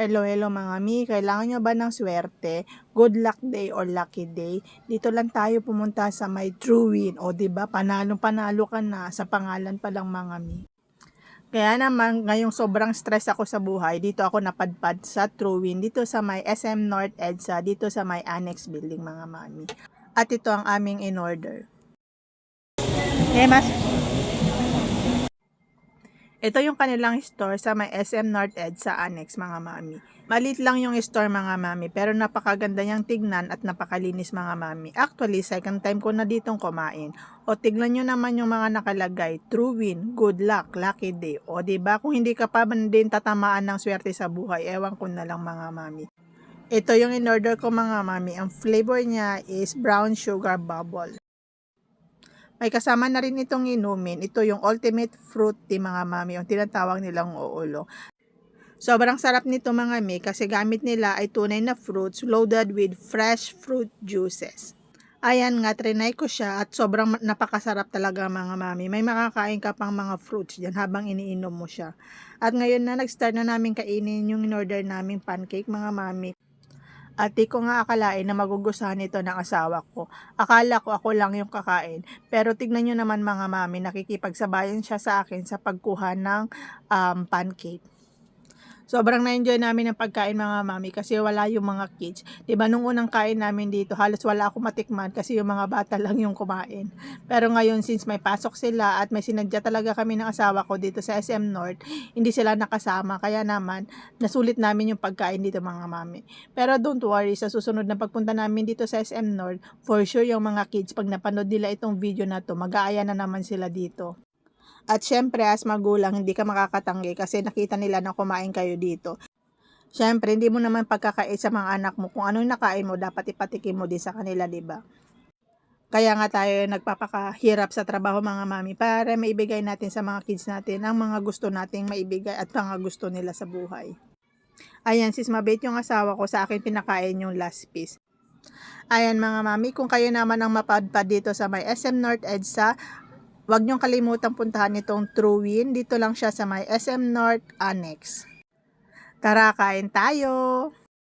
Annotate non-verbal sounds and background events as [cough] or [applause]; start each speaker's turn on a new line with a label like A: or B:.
A: Hello, hello mga mi. Kailangan nyo ba ng swerte? Good luck day or lucky day? Dito lang tayo pumunta sa may true win. O, ba Panalo, panalo ka na sa pangalan pa lang mga mi. Kaya naman, ngayong sobrang stress ako sa buhay, dito ako napadpad sa True Win, dito sa may SM North EDSA, dito sa may Annex Building mga mami. At ito ang aming in-order. Okay, mas ito yung kanilang store sa may SM North Ed sa Annex mga mami. Malit lang yung store mga mami pero napakaganda niyang tignan at napakalinis mga mami. Actually, second time ko na ditong kumain. O tignan nyo naman yung mga nakalagay. True win, good luck, lucky day. O ba diba, kung hindi ka pa man din tatamaan ng swerte sa buhay, ewan ko na lang mga mami. Ito yung in-order ko mga mami. Ang flavor niya is brown sugar bubble. May kasama na rin itong inumin. Ito yung ultimate fruit tea mga mami, yung tinatawag nilang uulo. Sobrang sarap nito mga mi kasi gamit nila ay tunay na fruits loaded with fresh fruit juices. Ayan nga, trinay ko siya at sobrang napakasarap talaga mga mami. May makakain ka pang mga fruits dyan habang iniinom mo siya. At ngayon na nag-start na namin kainin yung in-order naming pancake mga mami. At di ko nga akalain na magugustuhan ito ng asawa ko. Akala ko ako lang yung kakain. Pero tignan nyo naman mga mami, nakikipagsabayan siya sa akin sa pagkuha ng um, pancake. Sobrang na-enjoy namin ang pagkain mga mami kasi wala yung mga kids. 'Di ba nung unang kain namin dito, halos wala akong matikman kasi yung mga bata [laughs] lang yung kumain. Pero ngayon since may pasok sila at may sinadya talaga kami ng asawa ko dito sa SM North, hindi sila nakasama kaya naman nasulit namin yung pagkain dito mga mami. Pero don't worry, sa susunod na pagpunta namin dito sa SM North, for sure yung mga kids pag napanood nila itong video na to, mag-aaya na naman sila dito. At syempre, as magulang, hindi ka makakatanggi kasi nakita nila na kumain kayo dito. Syempre, hindi mo naman pagkakait sa mga anak mo. Kung anong nakain mo, dapat ipatikim mo din sa kanila, di ba? Kaya nga tayo nagpapakahirap sa trabaho mga mami para maibigay natin sa mga kids natin ang mga gusto nating maibigay at mga gusto nila sa buhay. Ayan, sis mabait yung asawa ko sa akin pinakain yung last piece. Ayan mga mami, kung kayo naman ang mapadpad dito sa may SM North EDSA, Huwag niyong kalimutang puntahan itong True Win. Dito lang siya sa may SM North Annex. Tara, kain tayo!